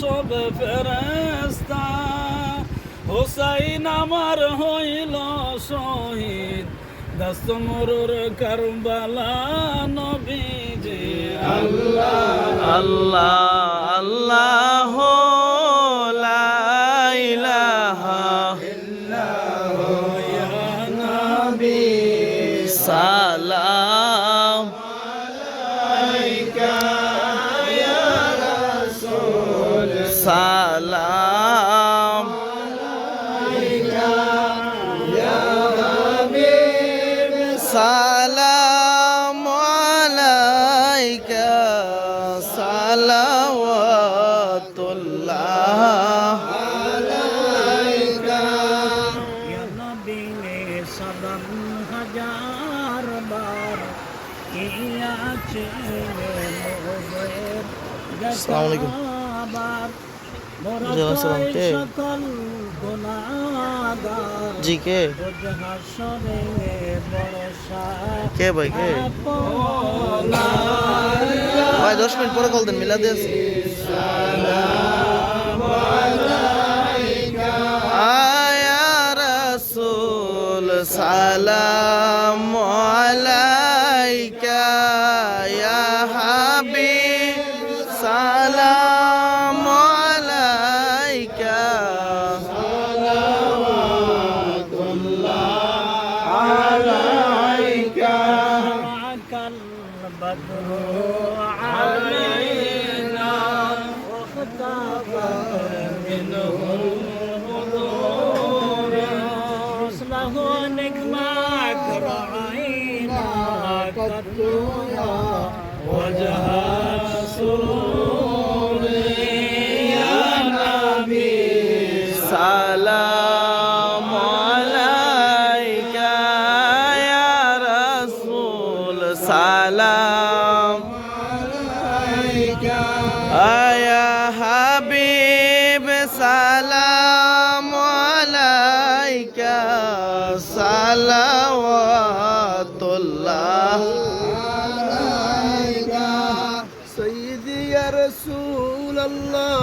সব ফেরস্তা হোসাইন আমার হইল শহীদ। দাস মরুর কারবালা নবী আল্লাহ আল্লাহ আল্লাহ সালাম আলাইকা সালাওয়াতুল্লাহ ইয়া নবী সালাম হাজার বার ইয়াছে মোদের আসসালামু আলাইকুম। মোরা জি, কে? কে ভাই কে? ভাই দশ মিনিট পরে কল দেন মিলাদে আছি। بدر علينا واختفى منه الغدور رسله نجمك رأينا قد وجه السرور আয়া হাবিব সালাম আলাইকা সালাওয়াতুল্লাহ। আলাইকা সাইয়্যিদি ইয়া রাসূলুল্লাহ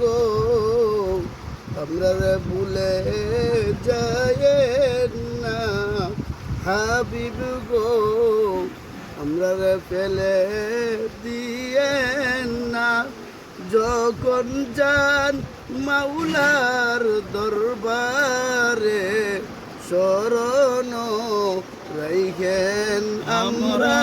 গো আমরা ভুলে যায় না হাবিব গো আমরা ফেলে দিয়ে না যখন যান মাওলার দরবারে শরণ রাইখেন আমরা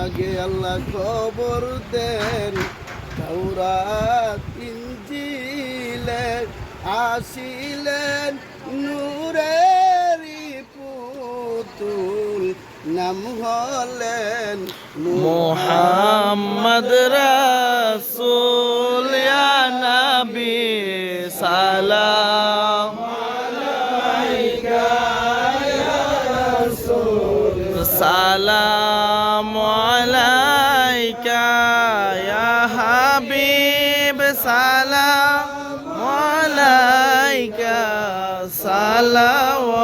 আগে আল্লাহ খবর দেন। তাওরাত ইনজিলে আসিলেন নূরেরি নাম হলেন মোহাম্মদ রাসূল ইয়া নবী সালাম। সালাম আলাইকা ইয়া হাবিব সালাম আলাইকা সালাওয়াত